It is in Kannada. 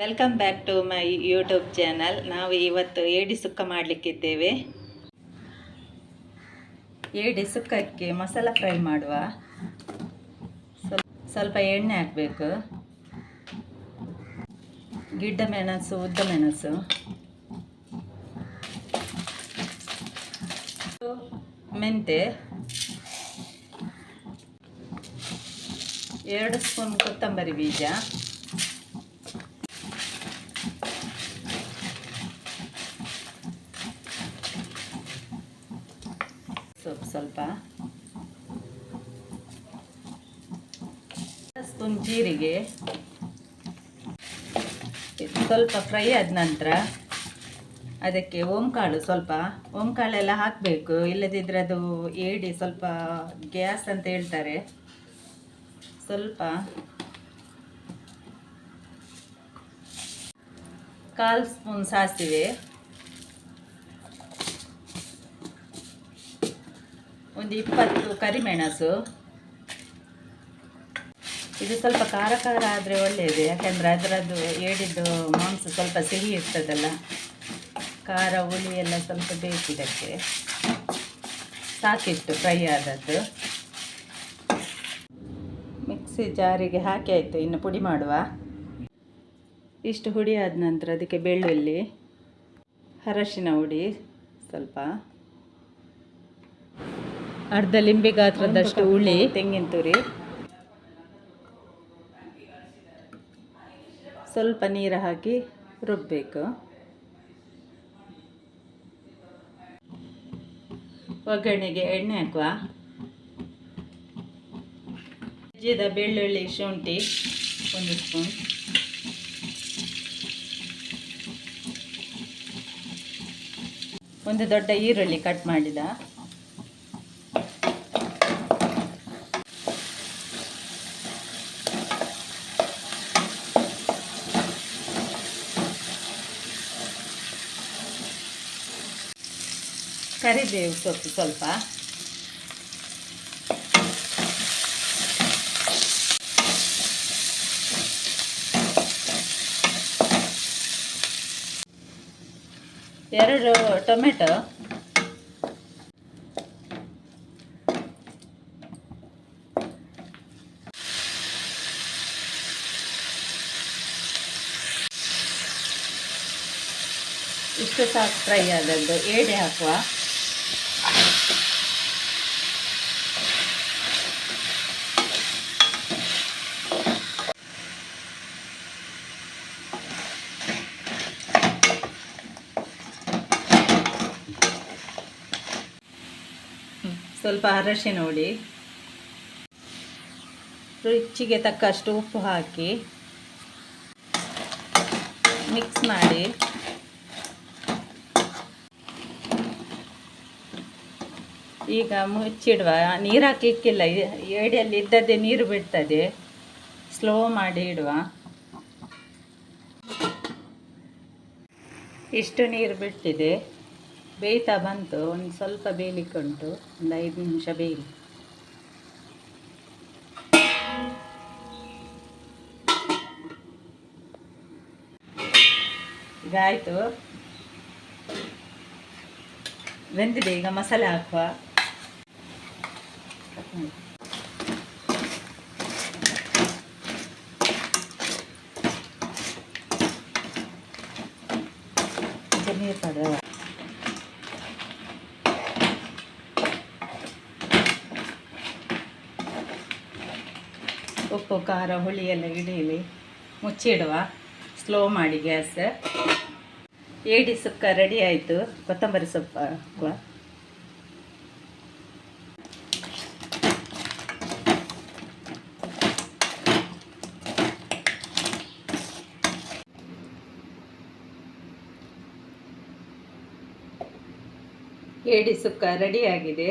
Welcome back to my YouTube channel ನಾವು ಇವತ್ತು ಏಡಿ ಸುಕ್ಕ ಮಾಡಲಿಕ್ಕಿದ್ದೇವೆ. ಏಡಿ ಸುಕ್ಕಕ್ಕೆ ಮಸಾಲ ಫ್ರೈ ಮಾಡುವ. ಸ್ವಲ್ಪ ಎಣ್ಣೆ ಹಾಕಬೇಕು. ಗಿಡ್ಡ ಮೆಣಸು, ಉದ್ದ ಮೆಣಸು. ಮೆಂತೆ. ಎರಡು ಸ್ಪೂನ್ ಕೊತ್ತಂಬರಿ ಬೀಜ. ಸೊಪ್ಪು ಸ್ವಲ್ಪ. ಸ್ಪೂನ್ ಜೀರಿಗೆ. ಸ್ವಲ್ಪ ಫ್ರೈ ಆದ ನಂತರ ಅದಕ್ಕೆ ಓಂಕಾಳು ಸ್ವಲ್ಪ. ಓಂಕಾಳೆಲ್ಲ ಹಾಕಬೇಕು ಇಲ್ಲದಿದ್ದರೆ ಅದು ಏಡಿ ಸ್ವಲ್ಪ ಗ್ಯಾಸ್ ಅಂತ ಹೇಳ್ತಾರೆ. ಸ್ವಲ್ಪ ಕಾಲು ಸ್ಪೂನ್ ಸಾಸಿವೆ. ಒಂದು ಇಪ್ಪತ್ತು ಕರಿಮೆಣಸು ಇದು ಸ್ವಲ್ಪ ಖಾರ ಖಾರ ಆದರೆ ಒಳ್ಳೆಯದು ಯಾಕೆಂದರೆ ಅದರದ್ದು ಏಡಿದ್ದು ಮಾಂಸ ಸ್ವಲ್ಪ ಸಿಹಿ ಇರ್ತದಲ್ಲ, ಖಾರ, ಹುಳಿ ಎಲ್ಲ ಸ್ವಲ್ಪ ಬೇಕಿದ್ದಕ್ಕೆ ಸಾಕಿತ್ತು ಫ್ರೈ ಆದದ್ದು. ಮಿಕ್ಸಿ ಜಾರಿಗೆ ಹಾಕಿ ಆಯಿತು, ಇನ್ನು ಪುಡಿ ಮಾಡುವ. ಇಷ್ಟು ಹುಡಿ ಆದ ನಂತರ ಅದಕ್ಕೆ ಬೆಳ್ಳುಳ್ಳಿ, ಅರಶಿನ ಹುಡಿ ಸ್ವಲ್ಪ. ಅರ್ಧ ಲಿಂಬೆ ಗಾತ್ರದಷ್ಟು ಹುಳಿ. ತೆಂಗಿನ ತುರಿ ಸ್ವಲ್ಪ ನೀರು ಹಾಕಿ ರುಬ್ಬಬೇಕು ಒಗ್ಗರಣೆಗೆ ಎಣ್ಣೆ ಹಾಕುವ. ಜೀದ ಬೆಳ್ಳುಳ್ಳಿ, ಶುಂಠಿ, ಒಂದು ಸ್ಪೂನ್. ಒಂದು ದೊಡ್ಡ ಈರುಳ್ಳಿ ಕಟ್ ಮಾಡಿದ. ಕರಿಬೇವು ಸೊಪ್ಪು ಸ್ವಲ್ಪ. ಎರಡು ಟೊಮೆಟೊ. ಇಷ್ಟು ಸಾಕು ಫ್ರೈ ಆದದ್ದು. ಏಡೆ ಹಾಕುವ. ಸ್ವಲ್ಪ ಅರಶಿನ ಹುಡಿ ರುಚಿಗೆ ತಕ್ಕಷ್ಟು ಉಪ್ಪು ಹಾಕಿ ಮಿಕ್ಸ್ ಮಾಡಿ. ಈಗ ಮುಚ್ಚಿಡುವ, ನೀರು ಹಾಕಲಿಕ್ಕಿಲ್ಲ, ಏಡಿಯಲ್ಲಿ ಇದ್ದದ್ದೇ ನೀರು ಬಿಡ್ತದೆ. ಸ್ಲೋ ಮಾಡಿ ಇಡುವ. ಇಷ್ಟು ನೀರು ಬಿಟ್ಟಿದೆ ಬೇಯ್ತಾ ಬಂತು, ಒಂದು ಸ್ವಲ್ಪ ಬೇಯಲಿಕ್ಕೆ ಉಂಟು ಒಂದು ಐದು ನಿಮಿಷ ಬೇಯಲಿ ಈಗ ಆಯಿತು. ಬೆಂದಿದೆ, ಈಗ ಮಸಾಲೆ ಹಾಕುವ? ನೀರು ಪಡೆಯುವ ಉಪ್ಪು, ಖಾರ ಹುಳಿ ಎಲ್ಲ ಇಡೀಲಿ ಮುಚ್ಚಿಡುವ. ಸ್ಲೋ ಮಾಡಿ ಗ್ಯಾಸ್. ಏಡಿ ಸುಕ್ಕ ರೆಡಿ ಆಯಿತು. ಕೊತ್ತಂಬರಿ ಸೊಪ್ಪು ಹಾಕುವ. ಏಡಿ ಸುಕ್ಕ ರೆಡಿಯಾಗಿದೆ